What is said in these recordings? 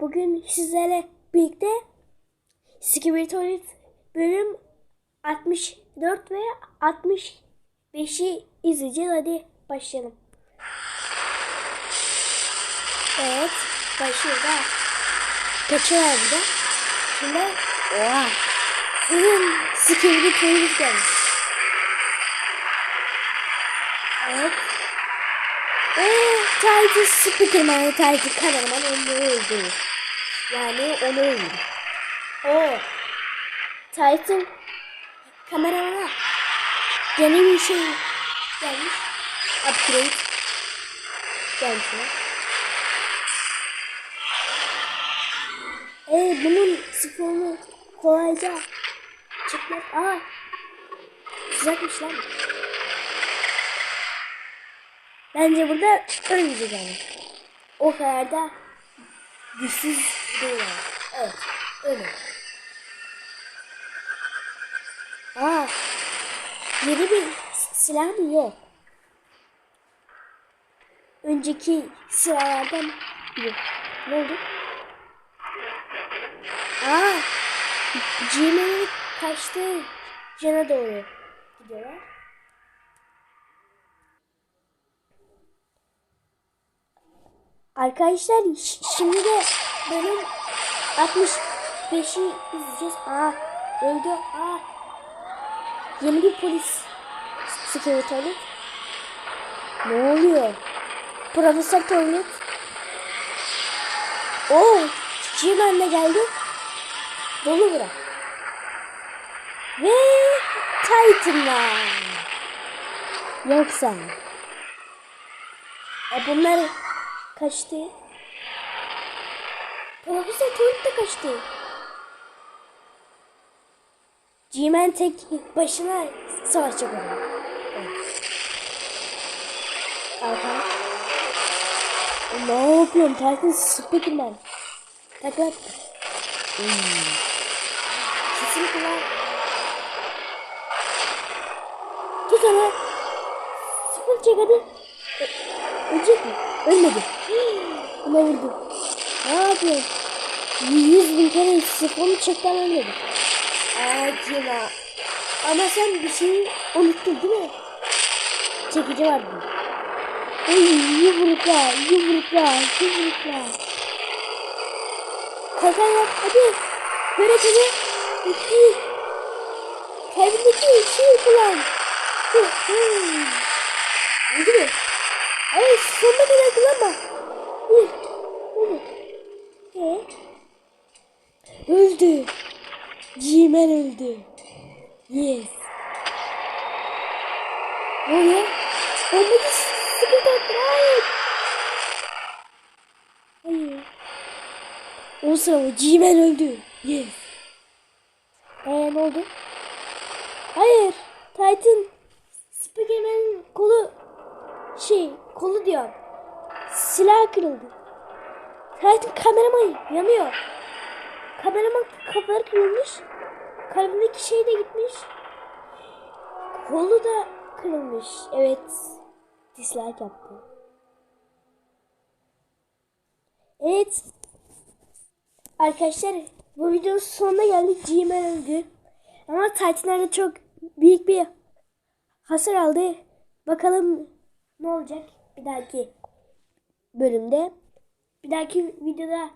bugün sizlerle birlikte Skibidi Tuvalet bölüm 64 ve 65'i izleyeceğiz. Hadi başlayalım. Evet, başlıyoruz ha. Kaçıyorlar burada. Şimdi, oha. Sizin Skibidi Tuvalet gelmiş. Evet. Titan Spiderman, Titan kameraman onu öldürür. Yani onu öldürür. Oo. Titan kameramana yeni bir şey gelmiş. Upgrade gelmiş. Ee, bunun sifonu kolayca çıkmaz. Aa, sıcakmış lan. Bence burada ölmeyecek yani. O kadar da güçsüz değil yani. Evet, öyle. Aa, yeni bir silah mı yok? Önceki silahlardan biri. Ne oldu? Aa, Gmail'in kaçtığı cana doğru gidiyorlar. Arkadaşlar şimdi de bölüm 65'i izleyeceğiz. Aa öldü. Aa yeni bir polis tuvalet. Ne oluyor? Profesör tuvalet. Oo G-Man de geldi. Dolu bura. Ve Titan'lar. Yoksa. E bunlar kaçtı. Profesör Tuvalet de kaçtı. G-Man tek başına savaşacak onu. Evet. Ne yapıyorsun? Titan Spiderman. Takla. Hmm. Sesini kullan. Tut onu. Sıfır çek. Ö- Ölecek mi? Ölmedi. Buna vurdu. Ne yapıyorsun? Yüz bin kere sifonu çekten ölmedi. Acına. Ama sen bir şeyi unuttun değil mi? Çekici vardı. Oy yumrukla, yumrukla, yumrukla. Kalkan yap hadi. Böyle hadi. Bitti. Kalbindeki şeyi kullan. Hı, hı. Oldu mu? Hayır sonuna kadar kullanma. Hı, oldu. Ee? Öldü. G-Man öldü. Yes. Ne oluyor? Bombacı sıkıntı attı. Hayır. Hayır. O sırada G-Man öldü. Yes. Ee ne oldu? Hayır. Titan Spiderman'in kolu şey kolu diyor. Silah kırıldı. Titan kameraman yanıyor. Kameraman kafaları kırılmış. Kalbindeki şey de gitmiş. Kolu da kırılmış. Evet. Dislike yaptı. Evet. Arkadaşlar bu videonun sonuna geldik. G-Man öldü. Ama Titan'larda çok büyük bir hasar aldı. Bakalım ne olacak bir dahaki bölümde. Bir dahaki videoda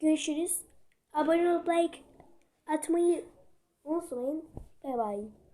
görüşürüz. Abone olup like atmayı unutmayın. Bye bye.